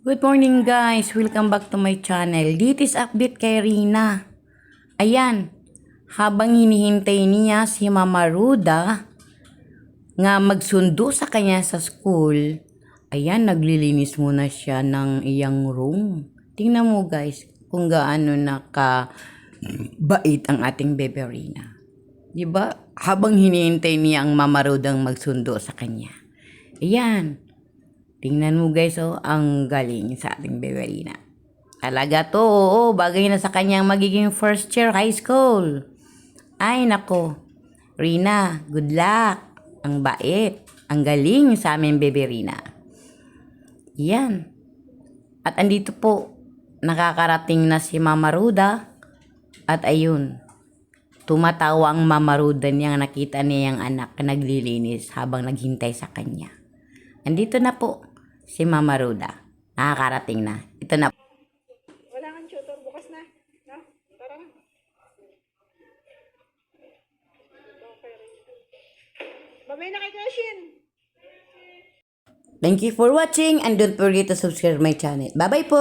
Good morning guys! Welcome back to my channel. This is update kay Rina. Ayan, habang hinihintay niya si Mama Ruda nga magsundo sa kanya sa school, ayan, naglilinis muna siya ng iyang room. Tingnan mo guys kung gaano naka bait ang ating bebe Rina. Di ba? Habang hinihintay niya ang Mama Rudang magsundo sa kanya. Ayan, Tingnan mo guys, oh, ang galing sa ating Beverina. Talaga to, oo, bagay na sa kanyang magiging first year high school. Ay, nako. Rina, good luck. Ang bait. Ang galing sa aming Beverina. Yan. At andito po, nakakarating na si Mama Ruda. At ayun, tumatawa ang Mama Ruda niyang nakita niya yung anak na naglilinis habang naghintay sa kanya. Andito na po si Mama Ruda. Nakakarating na. Ito na. Wala kang tutor bukas na. No? Tara na. Babay na kay Kashin. Thank you for watching and don't forget to subscribe my channel. Bye-bye po!